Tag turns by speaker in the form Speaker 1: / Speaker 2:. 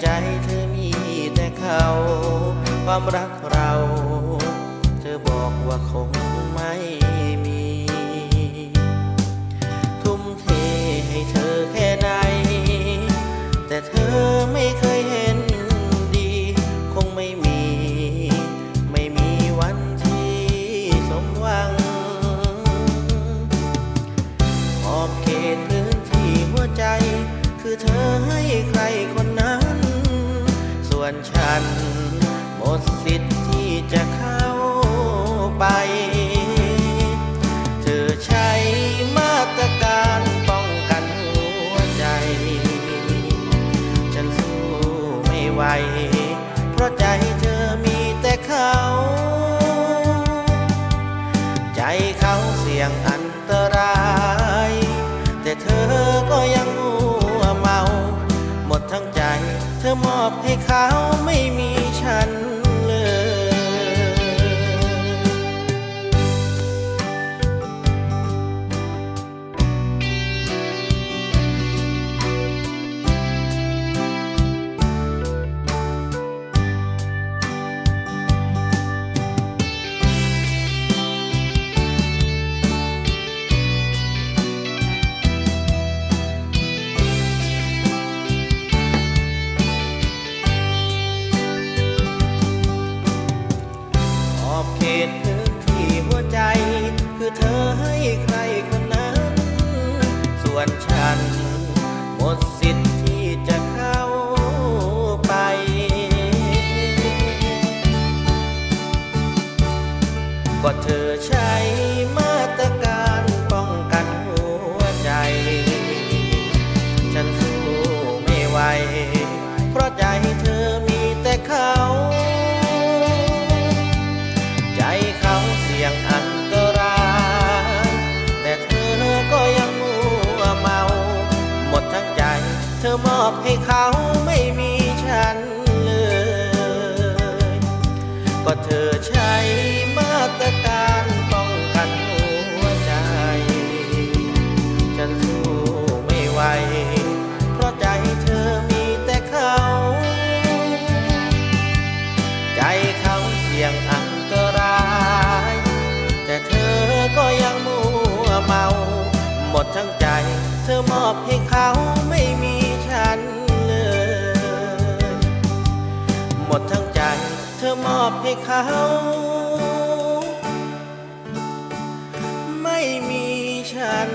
Speaker 1: ใจเธอมีแต่เขา ความรักเรา เธอบอกว่าคงไม่มี ทุ่มเทให้เธอแค่ไหน แต่เธอไม่เคยเห็นดี คงไม่มี ไม่มีวันที่สมหวังขอบเขตพื้นที่หัวใจคือเธอ วนฉัน หมดสิทธิ์ที่จะฆ่า คือเธอให้ใครคนนั้น ส่วนฉันหมดสิทธิ์ที่จะเข้าไป ก็เธอใช้ อมอบให้เขาไม่มีฉันเลย ก็เธอใช้มาตรการป้องกันหัวใจ ฉันสู้ไม่ไหว เพราะใจเธอมีแต่เขา ใจเขาเสี่ยงอันตราย แต่เธอก็ยังมัวเมา หมดทั้งใจ เธอมอบให้ อบให้เขา ไม่มีฉัน